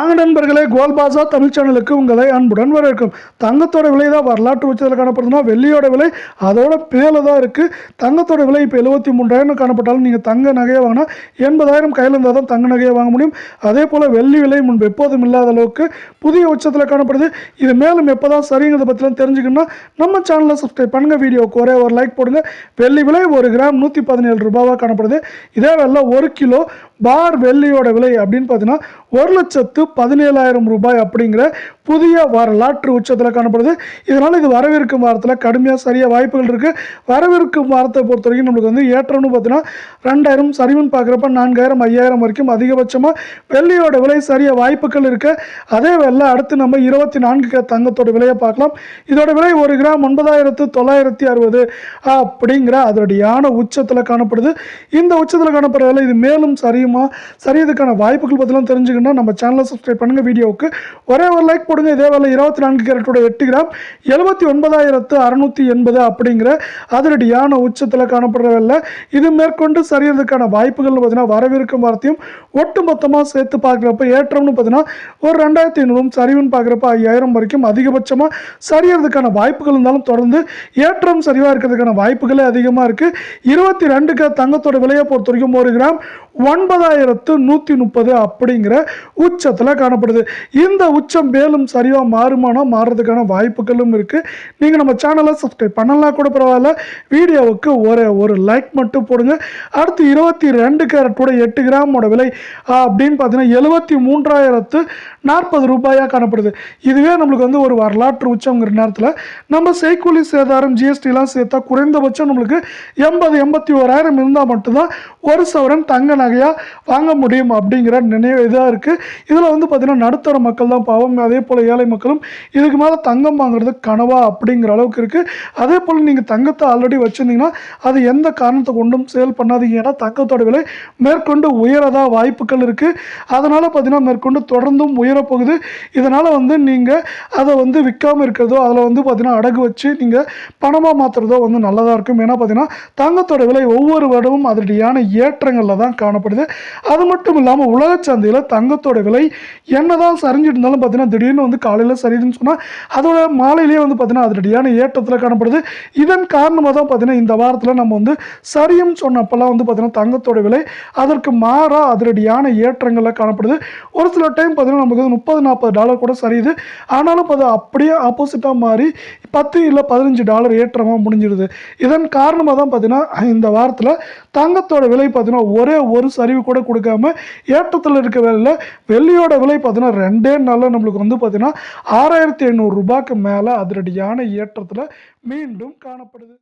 வாங்க நண்பர்களே கோல் பாசா தமிழ் சேனலுக்கு உங்களை அன்புடன் வரவேற்கும். தங்கத்தோட விலை தான் வரலாற்று உச்சத்தில் காணப்படுதுன்னா வெள்ளியோட விலை அதோட மேலே தான் இருக்குது தங்கத்தோட விலை இப்போ எழுபத்தி மூன்றாயிரம் காணப்பட்டாலும் நீங்கள் தங்க நகையை வாங்கினா எண்பதாயிரம் கையில் இருந்தால் தான் தங்க நகையை வாங்க முடியும். அதே போல் வெள்ளி விலை முன்பு எப்போதும் இல்லாத அளவுக்கு புதிய உச்சத்தில் காணப்படுது. இது மேலும் எப்போ தான் சரிங்கிறத பற்றிலாம் தெரிஞ்சுக்கணும்னா நம்ம சேனலை சப்ஸ்கிரைப் பண்ணுங்கள் வீடியோக்கு ஒரே ஒரு லைக் போடுங்க. வெள்ளி விலை ஒரு கிராம் நூற்றி பதினேழு ரூபாவாக காணப்படுது. இதே வேலை ஒரு கிலோ பார் வெள்ளியோட விலை அப்படின்னு பார்த்தீங்கன்னா ஒரு லட்சத்து பதினேழாயிரம் ரூபாய் அப்படிங்கிற புதிய வரலாற்று உச்சத்தில் காணப்படுது. இதனால் இது வரவிருக்கும் வாரத்தில் கடுமையாக சரியாக வாய்ப்புகள் இருக்குது வரவிருக்கும் வாரத்தை பொறுத்த வரைக்கும் நம்மளுக்கு வந்து ஏற்றம்னு பார்த்தீங்கன்னா ரெண்டாயிரம் சரிவுன்னு பார்க்குறப்ப நான்காயிரம் ஐயாயிரம் வரைக்கும் அதிகபட்சமாக வெள்ளியோட விலை சரியாக வாய்ப்புகள் இருக்குது அதே வேலை அடுத்து நம்ம இருபத்தி நான்கு தங்கத்தோட விலையை பார்க்கலாம். இதோட விலை ஒரு கிராம் ஒன்பதாயிரத்து தொள்ளாயிரத்தி அறுபது அப்படிங்கிற அதோடையான உச்சத்தில் காணப்படுது. இந்த உச்சத்தில் காணப்படுற விலை இது மேலும் சரியுமா சரியதுக்கான வாய்ப்புகள் பற்றிலாம் தெரிஞ்சுக்கணும்னா நம்ம சேனலை சப்ஸ்கிரைப் பண்ணுங்கள் வீடியோவுக்கு ஒரே ஒரு லைக் கொடுங்க. இதே வேலை இருபத்தி நான்கு கேரட்டோட எட்டு கிராம் எழுபத்தி ஒன்பதாயிரத்து அறுநூற்றி எண்பது அப்படிங்கிற அதனடியான உச்சத்தில் காணப்படுற இது மேற்கொண்டு சரியறதுக்கான வாய்ப்புகள் பார்த்தீங்கன்னா வரவிருக்கும் வாரத்தையும் ஒட்டு மொத்தமாக சேர்த்து பார்க்குறப்ப ஏற்றம்னு பார்த்தீங்கன்னா ஒரு ரெண்டாயிரத்தி ஐநூறும் சரிவுன்னு பார்க்குறப்ப ஐயாயிரம் வரைக்கும் அதிகபட்சமாக சரியறதுக்கான வாய்ப்புகள் இருந்தாலும் தொடர்ந்து ஏற்றம் சரிவாக இருக்கிறதுக்கான வாய்ப்புகளே அதிகமாக இருக்குது இருபத்தி ரெண்டுக்கு தங்கத்தோட விலையை பொறுத்த வரைக்கும் ஒரு கிராம் ஒன்பதாயிரத்து நூற்றி முப்பது அப்படிங்கிற உச்சத்தில் காணப்படுது. இந்த உச்சம் மேலும் சரிவாக மாறுமானா மாறுறதுக்கான வாய்ப்புகளும் இருக்குது நீங்கள் நம்ம சேனலை சப்ஸ்கிரைப் பண்ணலாம் கூட பரவாயில்ல. வீடியோவுக்கு ஒரு ஒரு லைக் மட்டும் போடுங்க. அடுத்து இருபத்தி ரெண்டு கேரட்டோட எட்டு கிராமோட விலை அப்படின்னு பார்த்தீங்கன்னா எழுபத்தி மூன்றாயிரத்து நாற்பது ரூபாயாக காணப்படுது. இதுவே நம்மளுக்கு வந்து ஒரு வரலாற்று உச்சங்கிற நேரத்தில். நம்ம செய்கூலி சேதாரம் ஜிஎஸ்டிலாம் சேர்த்தா குறைந்தபட்சம் நம்மளுக்கு எண்பது எண்பத்தி ஓராயிரம் இருந்தால் மட்டும்தான் ஒரு சவரன் தங்க நகையாக வாங்க முடியும் அப்படிங்கிற நினைவு இதாக இருக்குது. இதில் வந்து பார்த்திங்கன்னா நடுத்தர மக்கள் தான் பாவம். அதே போல் ஏழை மக்களும் இதுக்கு மேலே தங்கம் வாங்குறது கனவா அப்படிங்கிற அளவுக்கு இருக்குது. அதே போல் நீங்கள் தங்கத்தை ஆல்ரெடி வச்சுருந்தீங்கன்னா அது எந்த காரணத்தை கொண்டும் சேல் பண்ணாதீங்க ஏன்னா தங்கத்தோட விலை மேற்கொண்டு உயரதா வாய்ப்புகள் இருக்குது. அதனால் பார்த்தீங்கன்னா மேற்கொண்டு தொடர்ந்தும் உயரப்போகுது. இதனால் வந்து நீங்கள் அதை வந்து விற்காமல் இருக்கிறதோ அதில் வந்து பார்த்தீங்கன்னா அடகு வச்சு நீங்கள் பணமாக மாற்றுறதோ வந்து நல்லதாக இருக்கும். ஏன்னா பார்த்தீங்கன்னா தங்கத்தோட விலை ஒவ்வொரு வருடமும் அதனுடையான ஏற்றங்களில் தான் காணும் காணப்படுது. அது மட்டும் இல்லாமல் உலக சந்தையில் தங்கத்தோட விலை என்னதான் சரிஞ்சிட்டு இருந்தாலும் பார்த்தீங்கன்னா திடீர்னு வந்து காலையில் சரிதுன்னு சொன்னால் அதோட மாலையிலேயே வந்து பார்த்தீங்கன்னா அதிரடியான ஏற்றத்தில் காணப்படுது. இதன் காரணமாக தான் பார்த்தீங்கன்னா இந்த வாரத்தில் நம்ம வந்து சரியும் சொன்னப்பெல்லாம் வந்து பார்த்தீங்கன்னா தங்கத்தோட விலை அதற்கு மாறாக அதிரடியான ஏற்றங்களில் காணப்படுது. ஒரு சில டைம் பார்த்தீங்கன்னா நமக்கு வந்து முப்பது நாற்பது டாலர் கூட சரியுது. ஆனாலும் அது அப்படியே ஆப்போசிட்டாக மாறி பத்து இல்லை பதினஞ்சு டாலர் ஏற்றமாக முடிஞ்சிடுது இதன் காரணமாக தான் பார்த்தீங்கன்னா இந்த வாரத்தில் தங்கத்தோட விலை பார்த்தீங்கன்னா ஒரே ஒரு சரிவு கூட கொடுக்காம ஏற்றத்தில் இருக்க வேலையில் வெள்ளியோட விலை பார்த்தீங்கன்னா ரெண்டே நாளில் நம்மளுக்கு வந்து பார்த்தீங்கன்னா ஆறாயிரத்தி ஐநூறு ரூபாய்க்கு மேலே அதிரடியான ஏற்றத்தில் மீண்டும் காணப்படுது.